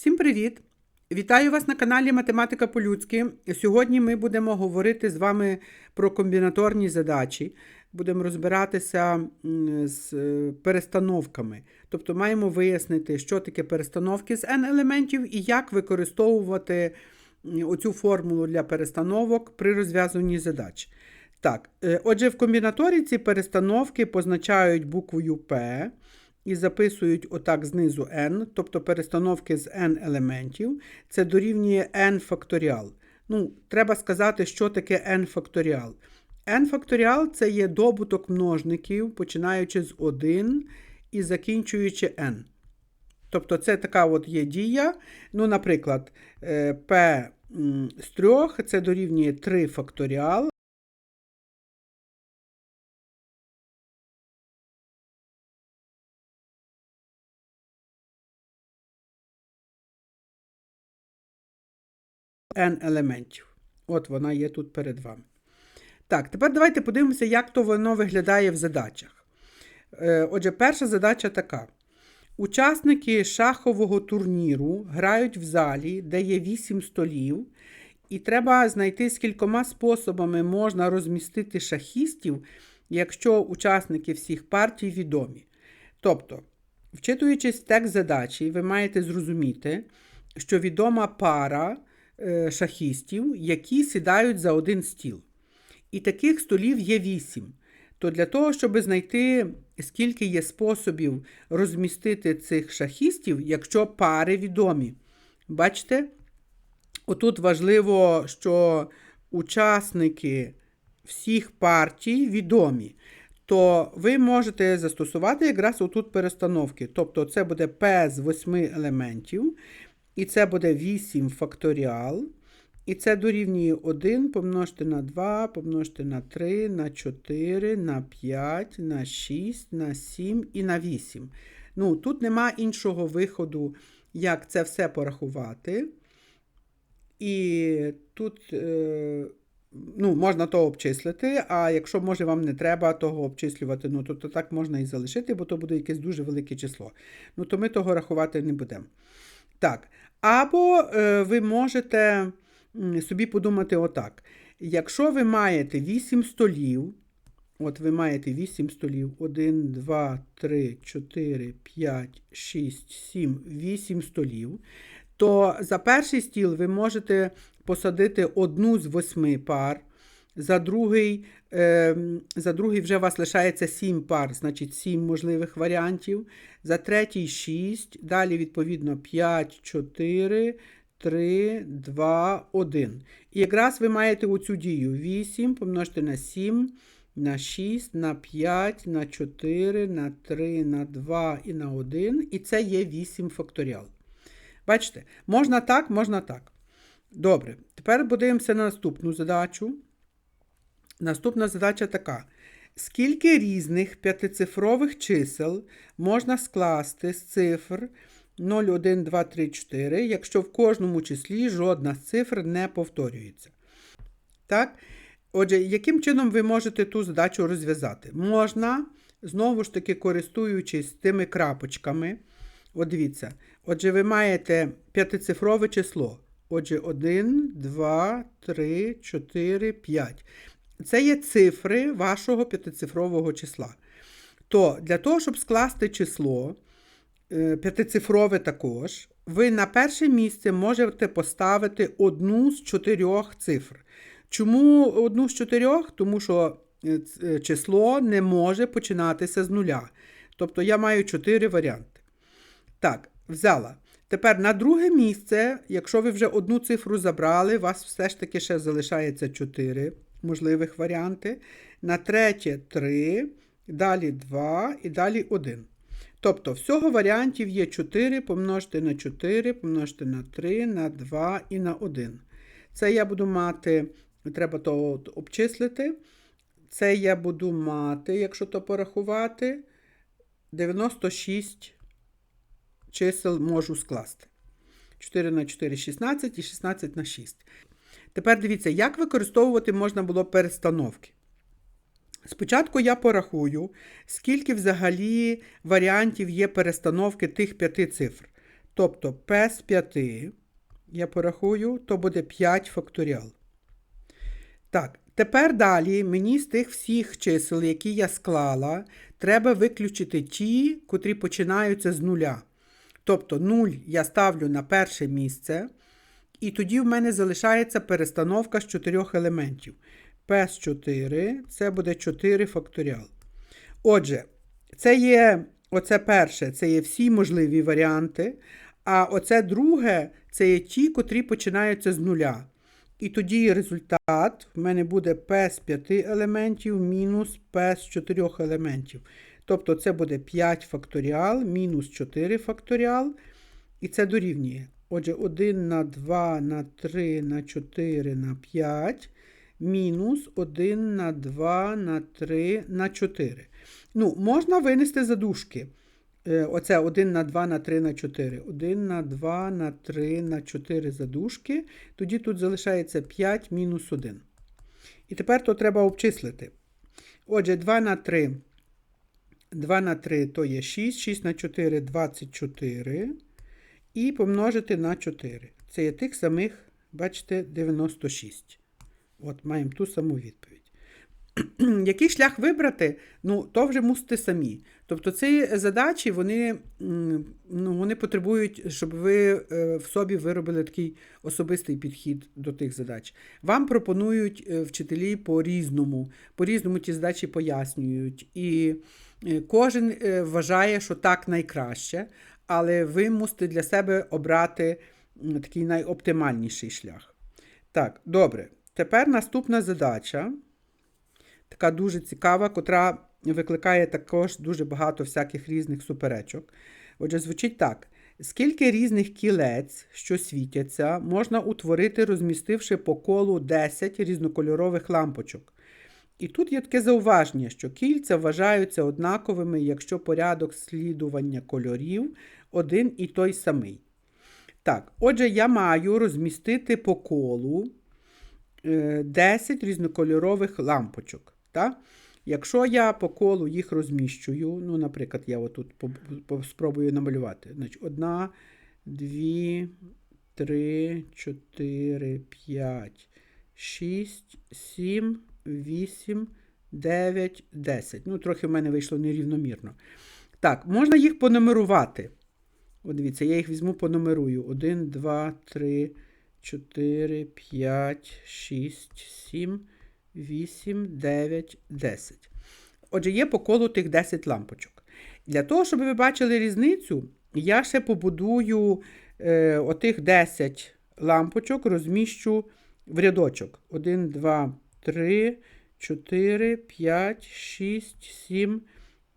Всім привіт! Вітаю вас на каналі Математика по-людськи. Сьогодні ми будемо говорити з вами про комбінаторні задачі. Будемо розбиратися з е, перестановками. Тобто маємо вияснити, що таке перестановки з n елементів і як використовувати оцю формулу для перестановок при розв'язуванні задач. Так, е, отже, в комбінаторіці перестановки позначають буквою P і записують отак знизу n, тобто перестановки з n елементів, це дорівнює n факторіал. Ну, треба сказати, що таке n факторіал. n факторіал це є добуток множників, починаючи з 1 і закінчуючи n. Тобто це така от є дія. Ну, наприклад, е, p з 3 це дорівнює 3 факторіал. N елементів. От вона є тут перед вами. Так, тепер давайте подивимося, як то воно виглядає в задачах. Е, Отже, перша задача така. Учасники шахового турніру грають в залі, де є 8 столів, і треба знайти, скількома способами можна розмістити шахістів, якщо учасники всіх партій відомі. Тобто, вчитуючись текст задачі, ви маєте зрозуміти, що відома пара шахістів, які сідають за один стіл. І таких столів є вісім. То для того, щоб знайти, скільки є способів розмістити цих шахістів, якщо пари відомі. Бачите? Отут важливо, що учасники всіх партій відомі. То ви можете застосувати якраз отут перестановки. Тобто це буде P з 8 елементів, і це буде 8 факторіал. І це дорівнює 1 помножити на 2, помножити на 3, на 4, на 5, на 6, на 7 і на 8. Ну, тут нема іншого виходу, як це все порахувати. І тут е, ну, можна то обчислити, а якщо може вам не треба того обчислювати, ну, то, то так можна і залишити, бо то буде якесь дуже велике число. Ну, то ми того рахувати не будемо. Так, або е, ви можете собі подумати отак. Якщо ви маєте 8 столів, от ви маєте 8 столів, 1, 2, 3, 4, 5, 6, 7, 8 столів, то за перший стіл ви можете посадити одну з восьми пар, за другий, е, за другий вже у вас лишається 7 пар, значить 7 можливих варіантів. За третій 6, далі, відповідно, 5, 4, 3, 2, 1. І якраз ви маєте оцю дію 8 помножити на 7, на 6, на 5, на 4, на 3, на 2 і на 1. І це є 8 факторіал. Бачите, можна так, можна так. Добре, тепер подивимося на наступну задачу. Наступна задача така. Скільки різних п'ятицифрових чисел можна скласти з цифр 0, 1, 2, 3, 4, якщо в кожному числі жодна з цифр не повторюється? Так? Отже, яким чином ви можете ту задачу розв'язати? Можна, знову ж таки, користуючись тими крапочками. От дивіться. Отже, ви маєте п'ятицифрове число. Отже, 1, 2, 3, 4, 5. Це є цифри вашого п'ятицифрового числа. То для того, щоб скласти число, е, п'ятицифрове також, ви на перше місце можете поставити одну з чотирьох цифр. Чому одну з чотирьох? Тому що е, е, число не може починатися з нуля. Тобто я маю чотири варіанти. Так, взяла. Тепер на друге місце, якщо ви вже одну цифру забрали, у вас все ж таки ще залишається 4 можливих варіанти. На третє 3, далі 2 і далі 1. Тобто, всього варіантів є 4 помножити на 4, помножити на 3, на 2 і на 1. Це я буду мати, треба то обчислити. Це я буду мати, якщо то порахувати, 96 чисел можу скласти. 4 на 4 16 і 16 на 6. Тепер дивіться, як використовувати можна було перестановки. Спочатку я порахую, скільки взагалі варіантів є перестановки тих п'яти цифр. Тобто P з 5, я порахую, то буде 5 факторіал. Так, тепер далі мені з тих всіх чисел, які я склала, треба виключити ті, котрі починаються з нуля. Тобто 0 я ставлю на перше місце, і тоді в мене залишається перестановка з чотирьох елементів. З 4 це буде 4 факторіал. Отже, це є оце перше, це є всі можливі варіанти. А оце друге це є ті, котрі починаються з нуля. І тоді результат в мене буде P з 5 елементів мінус P з 4 елементів. Тобто це буде 5 факторіал мінус 4 факторіал. І це дорівнює. Отже, 1 на 2 на 3 на 4 на 5 мінус 1 на 2 на 3 на 4. Ну, можна винести задушки. Е, Оце 1 на 2 на 3 на 4. 1 на 2 на 3 на 4 задушки. Тоді тут залишається 5 мінус 1. І тепер то треба обчислити. Отже, 2 на 3. 2 на 3 то є 6, 6 на 4 24. І помножити на 4. Це є тих самих, бачите, 96. От маємо ту саму відповідь. Який шлях вибрати, ну, то вже мусите самі. Тобто ці задачі вони, ну, вони потребують, щоб ви е, в собі виробили такий особистий підхід до тих задач. Вам пропонують е, вчителі по-різному, по-різному ті задачі пояснюють. І е, кожен вважає, що так найкраще, але ви мусите для себе обрати такий найоптимальніший шлях. Так, добре. Тепер наступна задача така дуже цікава, котра викликає також дуже багато всяких різних суперечок. Отже, звучить так: скільки різних кілець, що світяться, можна утворити, розмістивши по колу 10 різнокольорових лампочок. І тут є таке зауваження, що кільця вважаються однаковими, якщо порядок слідування кольорів один і той самий. Так, отже, я маю розмістити по колу е, 10 різнокольорових лампочок. Так? Якщо я по колу їх розміщую, ну, наприклад, я отут спробую намалювати. Значить, одна, дві, три, чотири, п'ять, шість, сім, вісім, дев'ять, десять. Ну, трохи в мене вийшло нерівномірно. Так, можна їх понумерувати. От дивіться, я їх візьму понумерую. 1, 2, 3, 4, 5, 6, 7, 8, 9, 10. Отже, є по колу тих 10 лампочок. Для того, щоб ви бачили різницю, я ще побудую е, отих 10 лампочок, розміщу в рядочок. 1, 2, 3, 4, 5, 6, 7,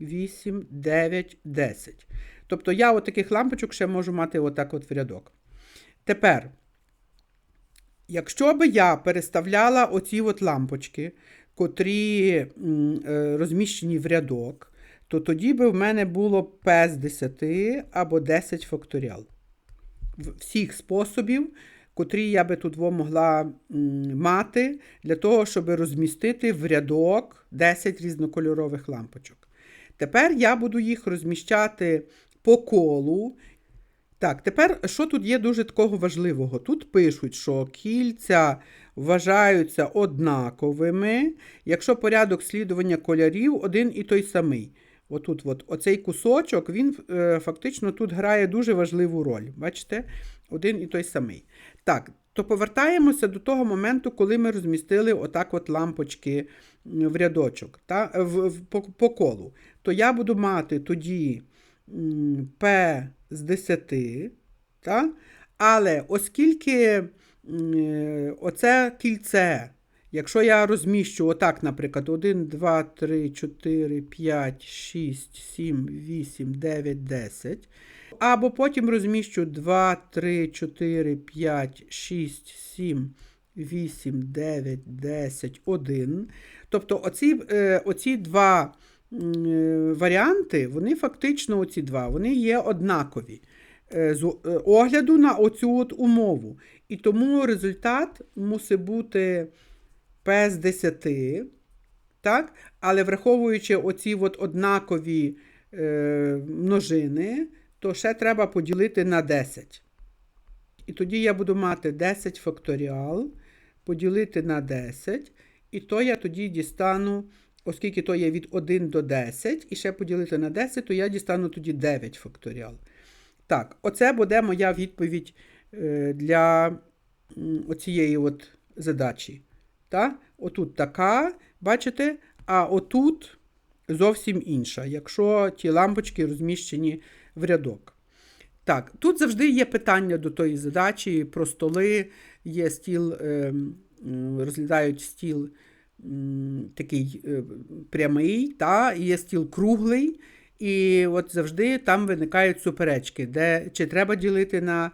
8, 9, 10. Тобто я от таких лампочок ще можу мати отак от в рядок. Тепер, якщо би я переставляла оці от лампочки, котрі е, розміщені в рядок, то тоді би в мене було P з 10 або 10 факторіал. Всіх способів, котрі я би тут могла мати, для того, щоб розмістити в рядок 10 різнокольорових лампочок. Тепер я буду їх розміщати по колу. Так, тепер що тут є дуже такого важливого? Тут пишуть, що кільця вважаються однаковими, якщо порядок слідування кольорів один і той самий. Отут, от, оцей кусочок, він е, фактично тут грає дуже важливу роль. Бачите? Один і той самий. Так, то повертаємося до того моменту, коли ми розмістили отак от лампочки в рядочок, та, в, в, по, по колу. То я буду мати тоді P з 10, та? але оскільки е, оце кільце, якщо я розміщу отак, наприклад, 1, 2, 3, 4, 5, 6, 7, 8, 9, 10, або потім розміщу 2, 3, 4, 5, 6, 7, 8, 9, 10, 1. Тобто оці, е, оці два варіанти, вони фактично оці два, вони є однакові е, з е, огляду на оцю от умову. І тому результат мусить бути P з 10, так? але враховуючи оці от однакові е, множини, то ще треба поділити на 10. І тоді я буду мати 10 факторіал поділити на 10. І то я тоді дістану, оскільки то є від 1 до 10, і ще поділити на 10, то я дістану тоді 9 факторіал. Так, оце буде моя відповідь е, для оцієї от задачі. Та? Отут така, бачите, а отут зовсім інша, якщо ті лампочки розміщені в рядок. Так, тут завжди є питання до тої задачі про столи, є стіл, е, розглядають стіл такий е, прямий, та, є стіл круглий. І от завжди там виникають суперечки, де чи треба ділити на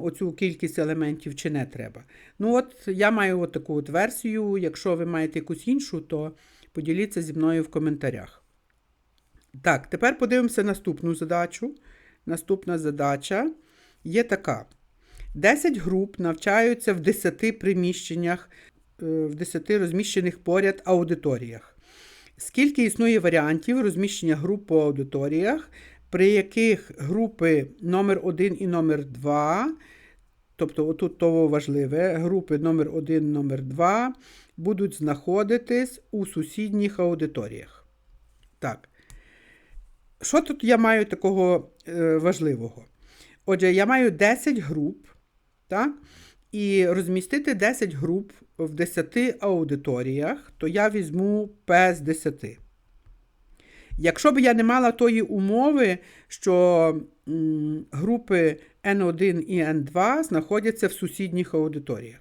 оцю кількість елементів, чи не треба. Ну, от я маю от таку от версію. Якщо ви маєте якусь іншу, то поділіться зі мною в коментарях. Так, тепер подивимося наступну задачу. Наступна задача є така: 10 груп навчаються в 10 приміщеннях, в 10 розміщених поряд аудиторіях. Скільки існує варіантів розміщення груп по аудиторіях, при яких групи номер 1 і номер 2, тобто отут того важливе, групи номер 1 номер 2 будуть знаходитись у сусідніх аудиторіях. Так. Що тут я маю такого е, важливого? Отже, я маю 10 груп, так? і розмістити 10 груп в 10 аудиторіях, то я візьму P з 10. Якщо б я не мала тої умови, що групи N1 і N2 знаходяться в сусідніх аудиторіях.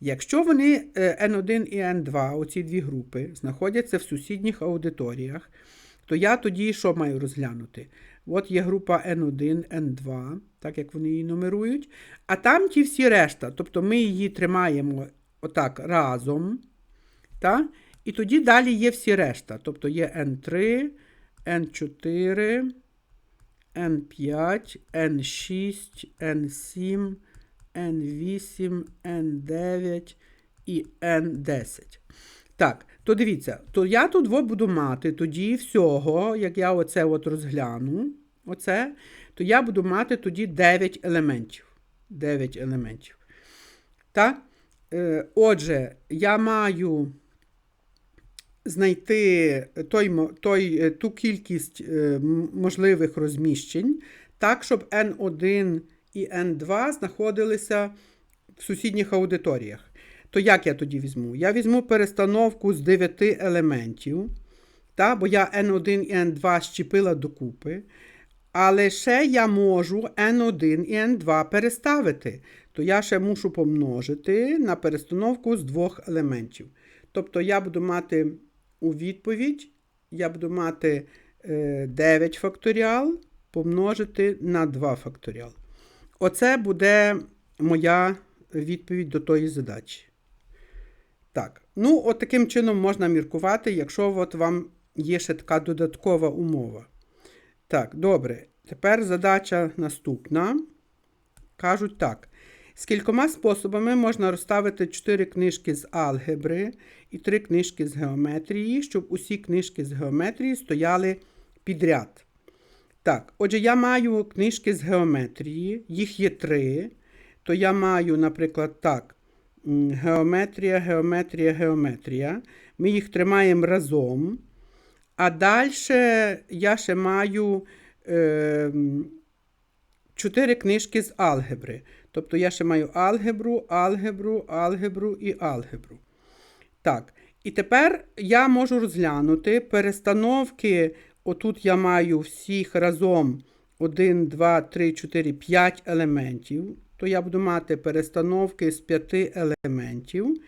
Якщо вони е, N1 і N2, оці дві групи, знаходяться в сусідніх аудиторіях, то я тоді що маю розглянути? От є група N1, N2, так як вони її нумерують. А там ті всі решта. Тобто ми її тримаємо отак разом. Та? І тоді далі є всі решта. Тобто є N3, N4, N5, N6, N7, N8, N9 і N10. Так, то дивіться, то я тут буду мати тоді всього, як я оце от розгляну, оце, то я буду мати тоді 9 елементів. 9 елементів. Так? Е, отже, я маю знайти той, той, е, ту кількість е, можливих розміщень, так, щоб N1 і N2 знаходилися в сусідніх аудиторіях. То як я тоді візьму? Я візьму перестановку з 9 елементів, та, бо я N1 і N2 щепила докупи. Але ще я можу N1 і N2 переставити. То я ще мушу помножити на перестановку з двох елементів. Тобто я буду мати у відповідь, я буду мати е, 9 факторіал помножити на 2 факторіал. Оце буде моя відповідь до тої задачі. Так, ну, от таким чином можна міркувати, якщо от вам є ще така додаткова умова. Так, добре. Тепер задача наступна. Кажуть так. З кількома способами можна розставити 4 книжки з алгебри і 3 книжки з геометрії, щоб усі книжки з геометрії стояли підряд. Так, отже, я маю книжки з геометрії, їх є три. То я маю, наприклад, так, геометрія, геометрія, геометрія. Ми їх тримаємо разом. А далі я ще маю е, чотири книжки з алгебри. Тобто я ще маю алгебру, алгебру, алгебру і алгебру. Так, і тепер я можу розглянути перестановки. Отут я маю всіх разом 1, 2, 3, 4, 5 елементів. То я буду мати перестановки з 5 елементів.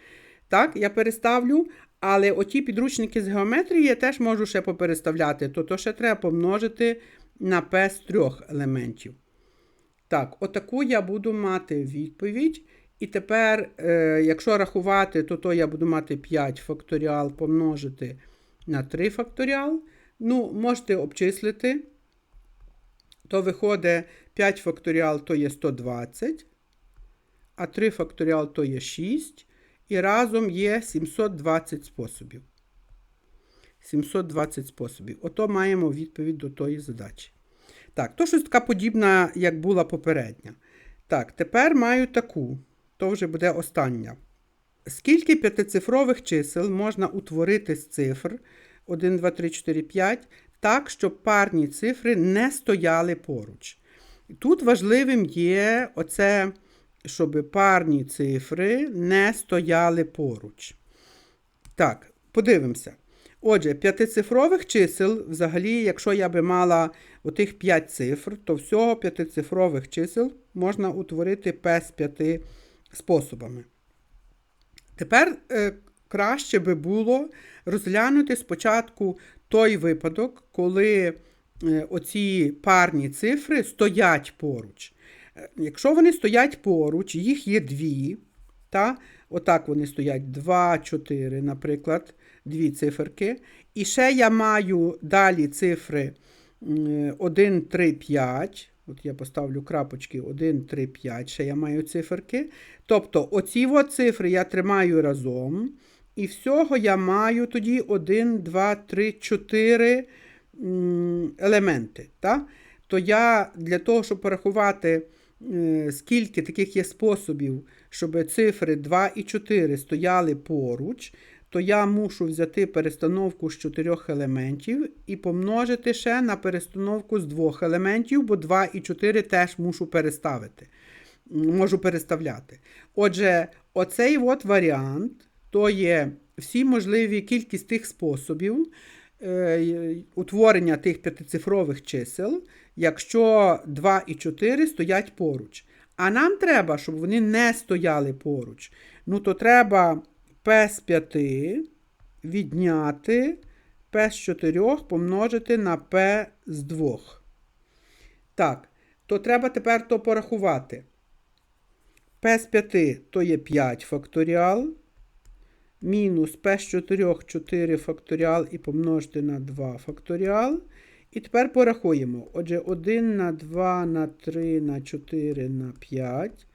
Так, я переставлю, але оті підручники з геометрії я теж можу ще попереставляти, то то ще треба помножити на P з трьох елементів. Так, отаку я буду мати відповідь. І тепер, е, якщо рахувати, то то я буду мати 5 факторіал помножити на 3 факторіал. Ну, можете обчислити. То виходить 5 факторіал то є 120, а 3 факторіал то є 6. І разом є 720 способів. 720 способів. Ото маємо відповідь до тої задачі. Так, то щось така подібна, як була попередня. Так, тепер маю таку. То вже буде остання. Скільки п'ятицифрових чисел можна утворити з цифр 1, 2, 3, 4, 5, так, щоб парні цифри не стояли поруч? Тут важливим є оце, щоб парні цифри не стояли поруч. Так, подивимося. Отже, п'ятицифрових чисел, взагалі, якщо я би мала отих 5 цифр, то всього п'ятицифрових чисел можна утворити P з 5 способами. Тепер е, краще би було розглянути спочатку той випадок, коли е, оці парні цифри стоять поруч. Е, Якщо вони стоять поруч, їх є дві, та, отак вони стоять 2, 4, наприклад, дві циферки. І ще я маю далі цифри 1, 3, 5. От я поставлю крапочки 1, 3, 5, ще я маю циферки. Тобто оці от цифри я тримаю разом. І всього я маю тоді 1, 2, 3, 4 елементи. Та? То я для того, щоб порахувати, скільки таких є способів, щоб цифри 2 і 4 стояли поруч, то я мушу взяти перестановку з чотирьох елементів і помножити ще на перестановку з двох елементів, бо 2 і 4 теж мушу переставити. Можу переставляти. Отже, оцей от варіант то є всі можливі кількість тих способів е, утворення тих п'ятицифрових чисел, якщо 2 і 4 стоять поруч. А нам треба, щоб вони не стояли поруч. Ну, то треба P з 5 відняти P з 4 помножити на P з 2. Так, то треба тепер то порахувати. P з 5 то є 5 факторіал. Мінус P з 4 4 факторіал і помножити на 2 факторіал. І тепер порахуємо. Отже, 1 на 2 на 3 на 4 на 5.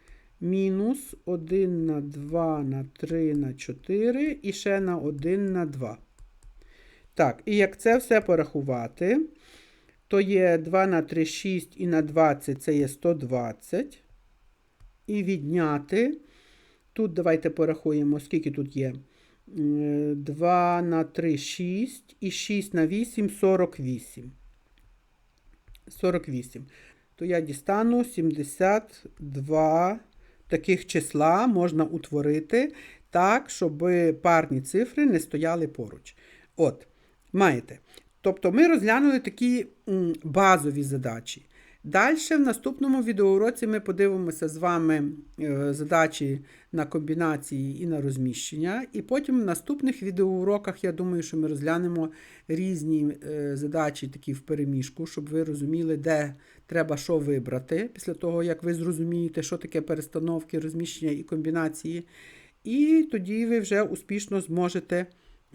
Мінус 1 на 2 на 3 на 4 і ще на 1 на 2. Так, і як це все порахувати, то є 2 на 3 6 і на 20 це є 120. І відняти. Тут давайте порахуємо, скільки тут є. 2 на 3 6 і 6 на 8 48. 48. То я дістану 72 таких числа можна утворити так, щоб парні цифри не стояли поруч. От, маєте. Тобто ми розглянули такі базові задачі. Далі в наступному відеоуроці ми подивимося з вами е, задачі на комбінації і на розміщення. І потім в наступних відеоуроках, я думаю, що ми розглянемо різні е, задачі такі в переміжку, щоб ви розуміли, де треба що вибрати, після того, як ви зрозумієте, що таке перестановки, розміщення і комбінації. І тоді ви вже успішно зможете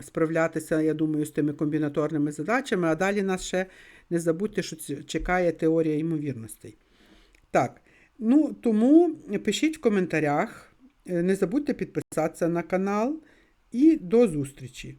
справлятися, я думаю, з тими комбінаторними задачами, а далі нас ще не забудьте, що чекає теорія ймовірностей. Так, ну тому пишіть в коментарях, е, не забудьте підписатися на канал і до зустрічі!